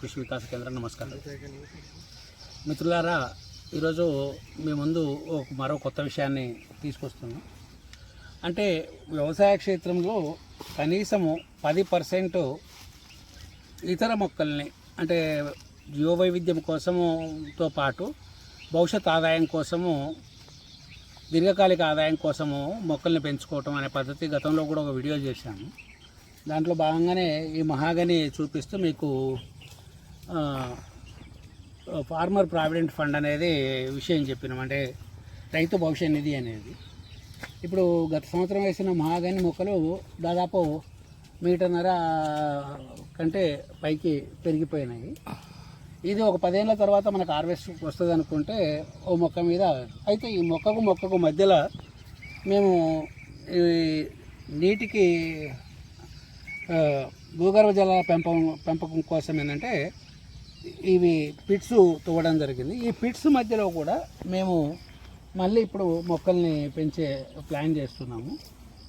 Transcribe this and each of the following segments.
కృషి వికాస కేంద్రం నమస్కారం. మిత్రులారా ఈరోజు మీ ముందు ఒక మరో కొత్త విషయాన్ని తీసుకొస్తున్నాం. అంటే వ్యవసాయ క్షేత్రంలో కనీసము పది పర్సెంట్ ఇతర మొక్కల్ని అంటే జీవ వైవిధ్యం కోసముతో పాటు భవిష్యత్ ఆదాయం కోసము దీర్ఘకాలిక ఆదాయం కోసము మొక్కల్ని పెంచుకోవటం అనే పద్ధతి గతంలో కూడా ఒక వీడియో చేశాము దాంట్లో భాగంగానే ఈ మహాగని చూపిస్తూ మీకు ఫార్మర్ ప్రావిడెంట్ ఫండ్ అనేది విషయం చెప్పినాం. అంటే రైతు భవిష్య నిధి అనేది. ఇప్పుడు గత సంవత్సరం వేసిన మహాగని మొక్కలు దాదాపు మీటర్న్నర కంటే పైకి పెరిగిపోయినాయి. ఇది ఒక పదేళ్ళ తర్వాత మనకు హార్వెస్ట్ వస్తుంది అనుకుంటే ఓ మొక్క మీద అయితే ఈ మొక్కకు మొక్కకు మధ్యలో మేము ఈ నీటికి భూగర్భ జల పెంపకం పెంపకం కోసం ఏంటంటే ఇవి పిట్స్ తవ్వడం జరిగింది. ఈ పిట్స్ మధ్యలో కూడా మేము మళ్ళీ ఇప్పుడు మొక్కల్ని పెంచే ప్లాన్ చేస్తున్నాము.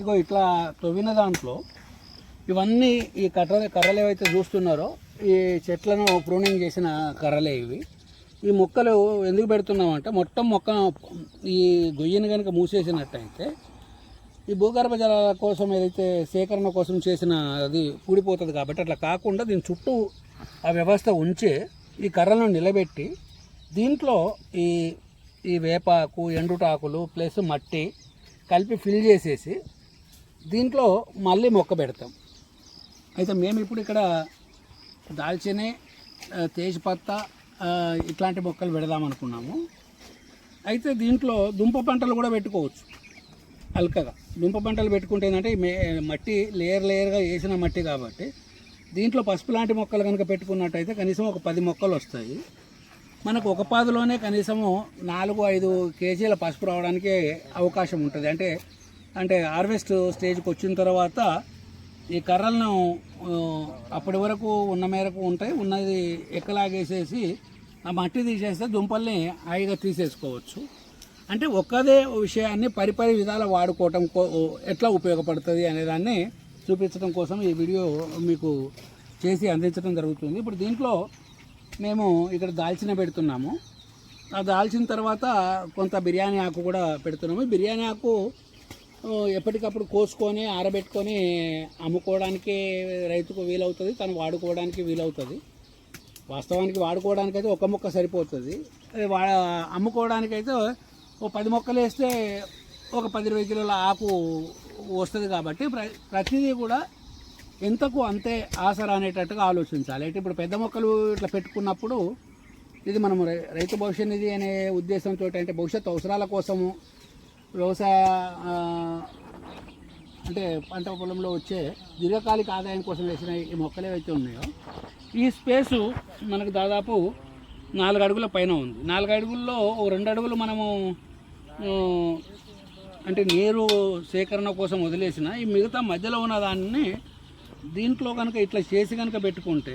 ఇగో ఇట్లా తవ్విన దాంట్లో ఇవన్నీ ఈ కర్ర కర్రలు ఏవైతే చూస్తున్నారో ఈ చెట్లను ప్రూనింగ్ చేసిన కర్రలే ఇవి. ఈ మొక్కలు ఎందుకు పెడుతున్నామంటే మొత్తం మొక్క ఈ గొయ్యను కనుక మూసేసినట్టయితే ఈ భూగర్భ జలాల కోసం ఏదైతే సేకరణ కోసం చేసిన అది కూడిపోతుంది కాబట్టి అట్లా కాకుండా దీని చుట్టూ ఆ వ్యవస్థ ఉంచి ఈ కర్రలను నిలబెట్టి దీంట్లో ఈ ఈ వేపాకు ఎండుటాకులు ప్లస్ మట్టి కలిపి ఫిల్ చేసేసి దీంట్లో మళ్ళీ మొక్క పెడతాం. అయితే మేము ఇప్పుడు ఇక్కడ దాల్చిన ఆ, తేజ్పత్తా ఇట్లాంటి మొక్కలు పెడదాం అనుకున్నాము. అయితే దీంట్లో దుంప పంటలు కూడా పెట్టుకోవచ్చు. అల్కగా. దుంప పంటలు పెట్టుకుంటే ఏంటంటే మే మట్టి లేయర్ లేయర్గా వేసిన మట్టి కాబట్టి దీంట్లో పసుపు లాంటి మొక్కలు కనుక పెట్టుకున్నట్టయితే కనీసం ఒక పది మొక్కలు వస్తాయి. మనకు ఒక పాదులోనే కనీసము నాలుగు ఐదు కేజీల పసుపు రావడానికి అవకాశం ఉంటుంది. అంటే అంటే హార్వెస్ట్ స్టేజ్కి వచ్చిన తర్వాత ఈ కర్రలను అప్పటి వరకు ఉన్న మేరకు ఉంటాయి. ఉన్నది ఎక్కలాగేసేసి ఆ మట్టి తీసేస్తే దుంపల్ని హాయిగా తీసేసుకోవచ్చు. అంటే ఒక్కదే విషయాన్ని పరిపరి విధాల వాడుకోవటం కో ఎట్లా ఉపయోగపడుతుంది అనే దాన్ని చూపించడం కోసం ఈ వీడియో మీకు చేసి అందించడం జరుగుతుంది. ఇప్పుడు దీంట్లో మేము ఇక్కడ దాల్చిన పెడుతున్నాము. ఆ దాల్చిన తర్వాత కొంత బిర్యానీ ఆకు కూడా పెడుతున్నాము. బిర్యానీ ఆకు ఎప్పటికప్పుడు కోసుకొని ఆరబెట్టుకొని అమ్ముకోవడానికి రైతుకు వీలవుతుంది తను వాడుకోవడానికి వీలవుతుంది. వాస్తవానికి వాడుకోవడానికైతే ఒక మొక్క సరిపోతుంది. అది వా అమ్ముకోవడానికైతే ఓ పది మొక్కలు వేస్తే ఒక పది ఇరవై కిలోల ఆకు వస్తుంది కాబట్టి ప్ర ప్రతిదీ కూడా ఎంతకు అంతే ఆసరా అనేటట్టుగా ఆలోచించాలి. అంటే ఇప్పుడు పెద్ద మొక్కలు ఇట్లా పెట్టుకున్నప్పుడు ఇది మనం రై- రైతు భవిష్య నిధి అనే ఉద్దేశంతో అంటే భవిష్యత్ అవసరాల కోసము వ్యవసాయ అంటే పంట పొలంలో వచ్చే దీర్ఘకాలిక ఆదాయం కోసం వేసిన ఈ మొక్కలు ఏవైతే ఉన్నాయో ఈ స్పేసు మనకు దాదాపు నాలుగు అడుగుల పైన ఉంది. నాలుగు అడుగుల్లో ఓ రెండు అడుగులు మనము అంటే నీరు సేకరణ కోసం వదిలేసిన ఈ మిగతా మధ్యలో ఉన్న దాన్ని దీంట్లో కనుక ఇట్లా చేసి కనుక పెట్టుకుంటే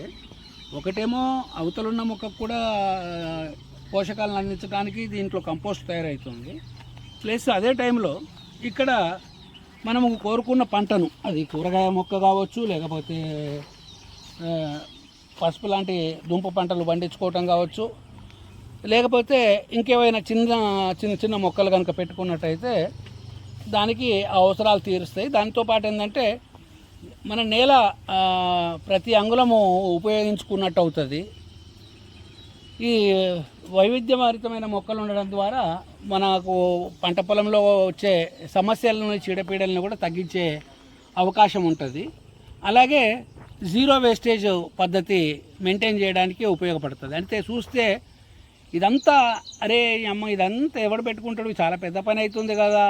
ఒకటేమో అవతలున్న మొక్కకు కూడా పోషకాలను అందించడానికి దీంట్లో కంపోస్ట్ తయారవుతుంది ప్లస్ అదే టైంలో ఇక్కడ మనము కోరుకున్న పంటను అది కూరగాయ మొక్క కావచ్చు లేకపోతే పసుపు లాంటి దుంప పంటలు పండించుకోవటం కావచ్చు లేకపోతే ఇంకేమైనా చిన్న చిన్న చిన్న మొక్కలు కనుక పెట్టుకున్నట్టయితే దానికి ఆ అవసరాలు తీరుస్తాయి. దాంతోపాటు ఏంటంటే మన నేల ప్రతి అంగుళము ఉపయోగించుకున్నట్టు అవుతుంది ఈ వైవిధ్యభరితమైన మొక్కలు ఉండడం ద్వారా మనకు పంట పొలంలో వచ్చే సమస్యలను చీడపీడలను కూడా తగ్గించే అవకాశం ఉంటుంది. అలాగే జీరో వేస్టేజ్ పద్ధతి మెయింటైన్ చేయడానికి ఉపయోగపడుతుంది. అంటే చూస్తే ఇదంతా అరే అమ్మ ఇదంతా ఎవడు పెట్టుకుంటాడు? చాలా పెద్ద పని అవుతుంది కదా.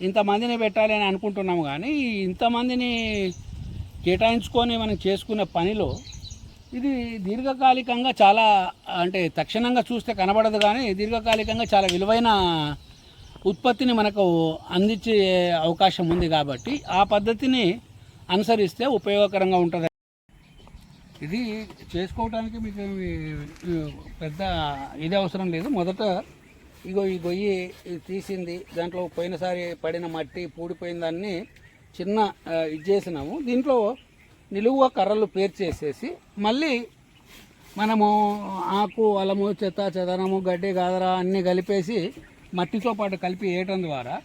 ఇంతమందిని పెట్టాలి అని అనుకుంటున్నాము కానీ ఇంతమందిని కేటాయించుకొని మనం చేసుకునే పనిలో ఇది దీర్ఘకాలికంగా చాలా అంటే తక్షణంగా చూస్తే కనబడదు కానీ దీర్ఘకాలికంగా చాలా విలువైన ఉత్పత్తిని మనకు అందించే అవకాశం ఉంది కాబట్టి ఆ పద్ధతిని అనుసరిస్తే ఉపయోగకరంగా ఉంటుంది. ఇది చేసుకోవడానికి మీకు పెద్ద ఇది అవసరం లేదు. మొదట ఇగో ఈ గొయ్యి తీసింది దాంట్లో పోయినసారి పడిన మట్టి పూడిపోయిన దాన్ని చిన్న ఇది చేసినాము. దీంట్లో నిలువ కర్రలు పేర్చేసేసి మళ్ళీ మనము ఆకు అలము చెత్త చెదనము గడ్డి గాదర అన్నీ కలిపేసి మట్టితో పాటు కలిపి వేయటం ద్వారా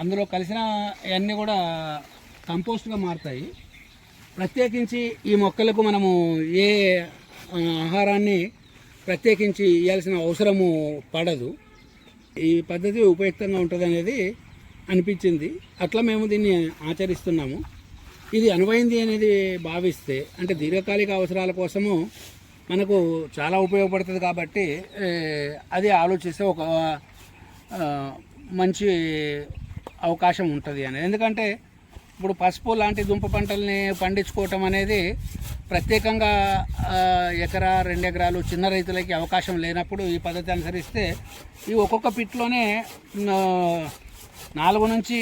అందులో కలిసిన అన్నీ కూడా కంపోస్ట్గా మారుతాయి. ప్రత్యేకించి ఈ మొక్కలకు మనము ఏ ఆహారాన్ని ప్రత్యేకించి ఇవ్వాల్సిన అవసరము పడదు. ఈ పద్ధతి ఉపయుక్తంగా ఉంటుంది అనేది అనిపించింది. అట్లా మేము దీన్ని ఆచరిస్తున్నాము. ఇది అనువైంది అనేది భావిస్తే అంటే దీర్ఘకాలిక అవసరాల కోసము మనకు చాలా ఉపయోగపడుతుంది కాబట్టి అది ఆలోచిస్తే ఒక మంచి అవకాశం ఉంటుంది అనేది. ఎందుకంటే ఇప్పుడు పసుపు లాంటి దుంప పంటల్ని పండించుకోవటం అనేది ప్రత్యేకంగా ఎకరా రెండు ఎకరాలు చిన్న రైతులకి అవకాశం లేనప్పుడు ఈ పద్ధతి అనుసరిస్తే ఈ ఒక్కొక్క పిట్లోనే నాలుగు నుంచి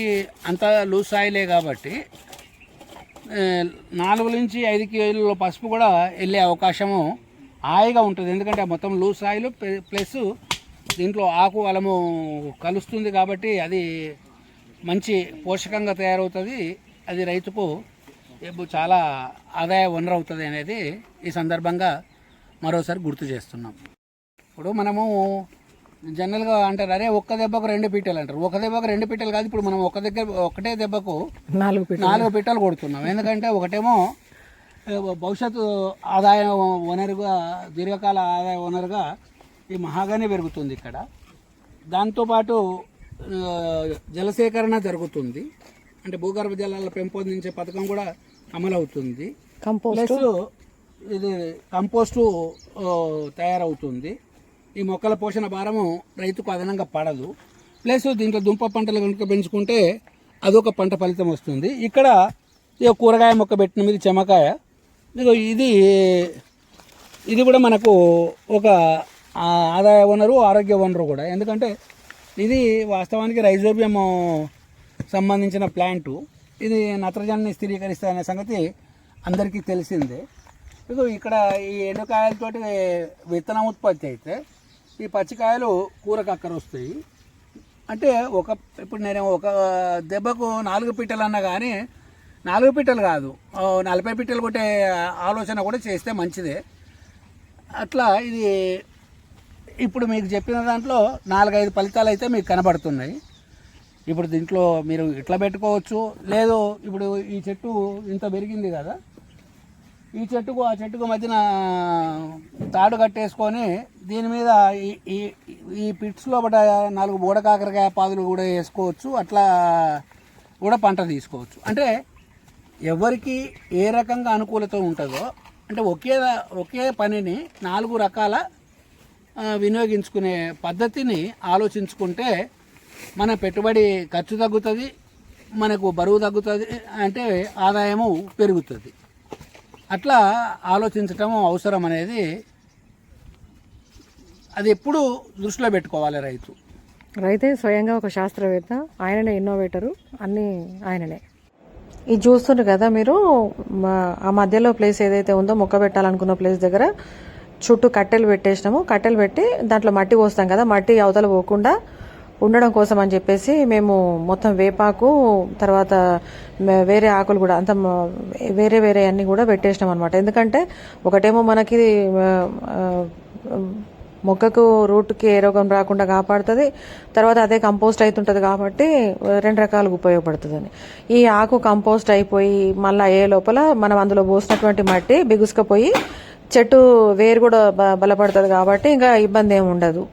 అంత లూజ్ సాయిలే కాబట్టి నాలుగు నుంచి ఐదు కేజీల పసుపు కూడా వెళ్ళే అవకాశము హాయిగా ఉంటుంది. ఎందుకంటే మొత్తం లూజ్ సాయిలు ప్లస్ దీంట్లో ఆకు అలము కలుస్తుంది కాబట్టి అది మంచి పోషకంగా తయారవుతుంది. అది రైతుకు చాలా ఆదాయ వనరు అవుతుంది అనేది ఈ సందర్భంగా మరోసారి గుర్తు చేస్తున్నాం. ఇప్పుడు మనము జనరల్గా అంటారు అరే ఒక్క దెబ్బకు రెండు పీటలు అంటారు. ఒక దెబ్బకు రెండు పీటలు కాదు ఇప్పుడు మనం ఒక దగ్గర ఒకటే దెబ్బకు నాలుగు నాలుగు పిట్టలు కొడుతున్నాం. ఎందుకంటే ఒకటేమో భవిష్యత్తు ఆదాయ వనరుగా దీర్ఘకాల ఆదాయ వనరుగా ఈ మహాగానే పెరుగుతుంది ఇక్కడ. దాంతోపాటు జలసేకరణ జరుగుతుంది. అంటే భూగర్భ జలాల పెంపొందించే పథకం కూడా అమలవుతుంది. ప్లస్ ఇది కంపోస్టు తయారవుతుంది. ఈ మొక్కల పోషణ భారము రైతుకు అదనంగా పడదు. ప్లస్ దీంట్లో దుంప పంటలు కనుక పెంచుకుంటే అదొక పంట ఫలితం వస్తుంది. ఇక్కడ ఇక కూరగాయ మొక్క పెట్టిన మీద చెమకాయ. ఇది ఇది కూడా మనకు ఒక ఆదాయ వనరు ఆరోగ్య వనరు కూడా. ఎందుకంటే ఇది వాస్తవానికి రైజోబియం సంబంధించిన ప్లాంటు. ఇది నత్రజనిని స్థిరీకరిస్తాయనే సంగతి అందరికీ తెలిసిందే. ఇప్పుడు ఇక్కడ ఈ ఎండుకాయలతోటి విత్తనం ఉత్పత్తి అయితే ఈ పచ్చికాయలు కూరకు అక్కర వస్తాయి అంటే ఒక ఇప్పుడు నేను ఒక దెబ్బకు నాలుగు పిట్టలు అన్నా కానీ నాలుగు పిట్టలు కాదు. నలభై పిట్టలు కొట్టే ఆలోచన కూడా చేస్తే మంచిదే. అట్లా ఇది ఇప్పుడు మీకు చెప్పిన దాంట్లో నాలుగైదు ఫలితాలు అయితే మీకు కనబడుతున్నాయి. ఇప్పుడు దీంట్లో మీరు ఇట్లా పెట్టుకోవచ్చు. లేదు ఇప్పుడు ఈ చెట్టు ఇంత పెరిగింది కదా. ఈ చెట్టుకు ఆ చెట్టుకు మధ్యన తాడు కట్టేసుకొని దీని మీద ఈ ఈ ఈ బట లోపల నాలుగు బూడకాకరకాయ పాదులు కూడా వేసుకోవచ్చు. అట్లా కూడా పంట తీసుకోవచ్చు. అంటే ఎవరికి ఏ రకంగా అనుకూలత ఉంటుందో అంటే ఒకే ఒకే పనిని నాలుగు రకాల వినియోగించుకునే పద్ధతిని ఆలోచించుకుంటే మన పెట్టుబడి ఖర్చు తగ్గుతుంది మనకు బరువు తగ్గుతుంది అంటే ఆదాయము పెరుగుతుంది. అట్లా ఆలోచించటం అవసరం అనేది అది ఎప్పుడు దృష్టిలో పెట్టుకోవాలి రైతు. రైతే స్వయంగా ఒక శాస్త్రవేత్త ఆయననే ఇన్నోవేటరు అన్నీ ఆయననే. ఇది చూస్తుండ్రు కదా మీరు ఆ మధ్యలో ప్లేస్ ఏదైతే ఉందో మొక్క పెట్టాలనుకున్న ప్లేస్ దగ్గర చుట్టూ కట్టెలు పెట్టేసినాము. కట్టెలు పెట్టి దాంట్లో మట్టి పోస్తాం కదా మట్టి అవతల పోకుండా ఉండడం కోసం అని చెప్పేసి మేము మొత్తం వేపాకు తర్వాత వేరే ఆకులు కూడా అంత వేరే వేరే అన్నీ కూడా పెట్టేసినాం అనమాట ఎందుకంటే ఒకటేమో మనకి మొక్కకు రూట్కి ఏ రోగం రాకుండా కాపాడుతుంది తర్వాత అదే కంపోస్ట్ అవుతుంటుంది కాబట్టి రెండు రకాలుగా ఉపయోగపడుతుందని. ఈ ఆకు కంపోస్ట్ అయిపోయి మళ్ళీ అయ్యే లోపల మనం అందులో పోసినటువంటి మట్టి బిగుసుకపోయి చెట్టు వేరు కూడా బలపడుతుంది కాబట్టి ఇంకా ఇబ్బంది ఏమి ఉండదు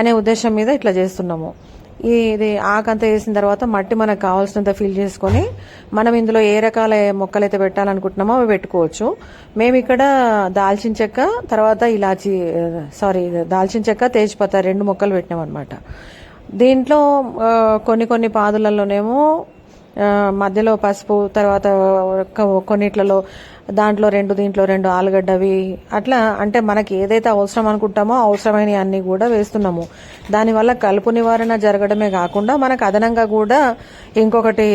అనే ఉద్దేశం మీద ఇట్లా చేస్తున్నాము. ఇది ఆకంతా వేసిన తర్వాత మట్టి మనకు కావాల్సినంత ఫిల్ చేసుకొని మనం ఇందులో ఏ రకాల మొక్కలైతే పెట్టాలనుకుంటున్నామో అవి పెట్టుకోవచ్చు. మేము ఇక్కడ దాల్చిన చెక్క తర్వాత ఇలాచి సారీ దాల్చిన చెక్క తేజ్పత్త రెండు మొక్కలు పెట్టినాం అనమాట దీంట్లో కొన్ని కొన్ని పాదులలోనేమో మధ్యలో పసుపు తర్వాత కొన్నిట్లలో దాంట్లో రెండు దీంట్లో రెండు ఆలుగడ్డవి అట్లా అంటే మనకి ఏదైతే అవసరం అనుకుంటామో అవసరమైన అన్నీ కూడా వేస్తున్నాము. దానివల్ల కలుపు నివారణ జరగడమే కాకుండా మనకు అదనంగా కూడా ఇంకొకటి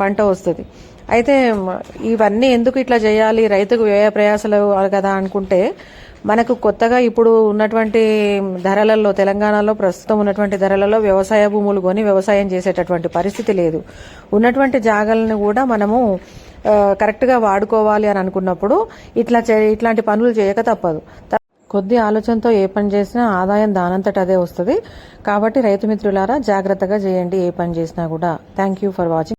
పంట వస్తుంది. అయితే ఇవన్నీ ఎందుకు ఇట్లా చేయాలి? రైతుకు వ్యయ ప్రయాసాలు కదా అనుకుంటే మనకు కొత్తగా ఇప్పుడు ఉన్నటువంటి ధరలలో తెలంగాణలో ప్రస్తుతం ఉన్నటువంటి ధరలలో వ్యవసాయ భూములు కొని వ్యవసాయం చేసేటటువంటి పరిస్థితి లేదు. ఉన్నటువంటి జాగాలను కూడా మనము కరెక్ట్గా వాడుకోవాలి అని అనుకున్నప్పుడు ఇట్లా చే- ఇట్లాంటి పనులు చేయక తప్పదు. కొద్ది ఆలోచనతో ఏ పని చేసినా ఆదాయం దానంతట అదే వస్తుంది. కాబట్టి రైతు మిత్రులారా జాగ్రత్తగా చేయండి ఏ పని చేసినా కూడా. Thank you for watching